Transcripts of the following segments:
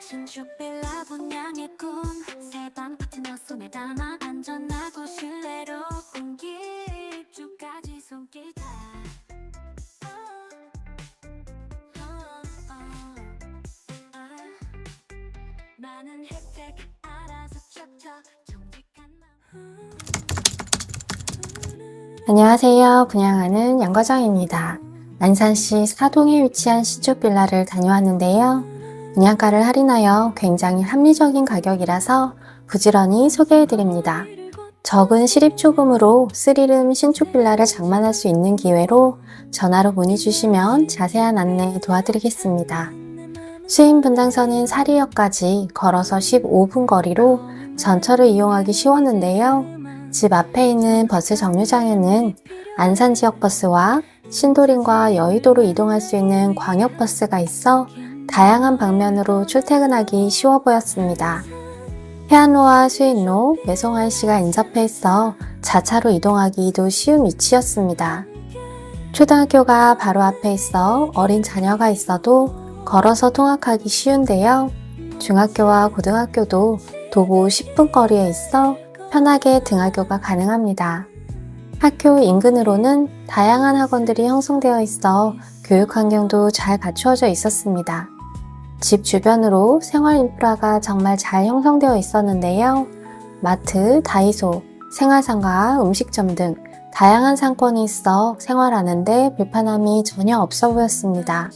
신축 빌라 분양의 꿈 새방 파트너 손에 담아 안전하고 신뢰로 공기 입주까지 손길 다 어, 아. 많은 혜택 알아서 척척 정직한 마음 안녕하세요. 분양하는 양과장입니다. 안산시 사동에 위치한 신축 빌라를 다녀왔는데요. 분양가를 할인하여 굉장히 합리적인 가격이라서 부지런히 소개해드립니다. 적은 실입초금으로 스리름 신축 빌라를 장만할 수 있는 기회로 전화로 문의 주시면 자세한 안내 도와드리겠습니다. 수인 분당선인 사리역까지 걸어서 15분 거리로 전철을 이용하기 쉬웠는데요. 집 앞에 있는 버스 정류장에는 안산 지역 버스와 신도림과 여의도로 이동할 수 있는 광역버스가 있어 다양한 방면으로 출퇴근하기 쉬워 보였습니다. 해안로와 수인로, 매송환씨가 인접해 있어 자차로 이동하기도 쉬운 위치였습니다. 초등학교가 바로 앞에 있어 어린 자녀가 있어도 걸어서 통학하기 쉬운데요. 중학교와 고등학교도 도보 10분 거리에 있어 편하게 등하교가 가능합니다. 학교 인근으로는 다양한 학원들이 형성되어 있어 교육 환경도 잘 갖추어져 있었습니다. 집 주변으로 생활 인프라가 정말 잘 형성되어 있었는데요. 마트, 다이소, 생활상가, 음식점 등 다양한 상권이 있어 생활하는데 불편함이 전혀 없어 보였습니다.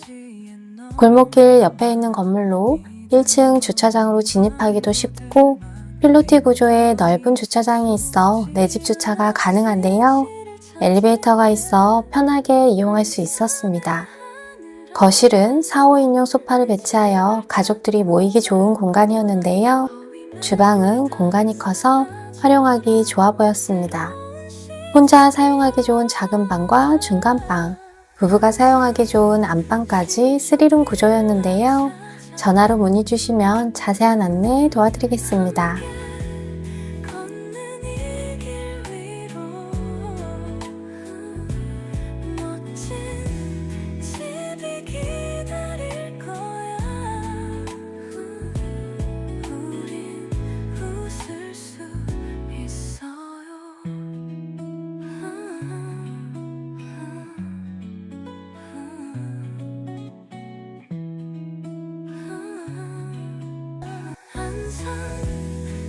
골목길 옆에 있는 건물로 1층 주차장으로 진입하기도 쉽고 필로티 구조의 넓은 주차장이 있어 내 집 주차가 가능한데요. 엘리베이터가 있어 편하게 이용할 수 있었습니다. 거실은 4, 5인용 소파를 배치하여 가족들이 모이기 좋은 공간이었는데요. 주방은 공간이 커서 활용하기 좋아 보였습니다. 혼자 사용하기 좋은 작은 방과 중간방, 부부가 사용하기 좋은 안방까지 스리룸 구조였는데요. 전화로 문의 주시면 자세한 안내 도와드리겠습니다.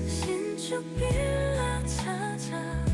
신축 빌라 찾아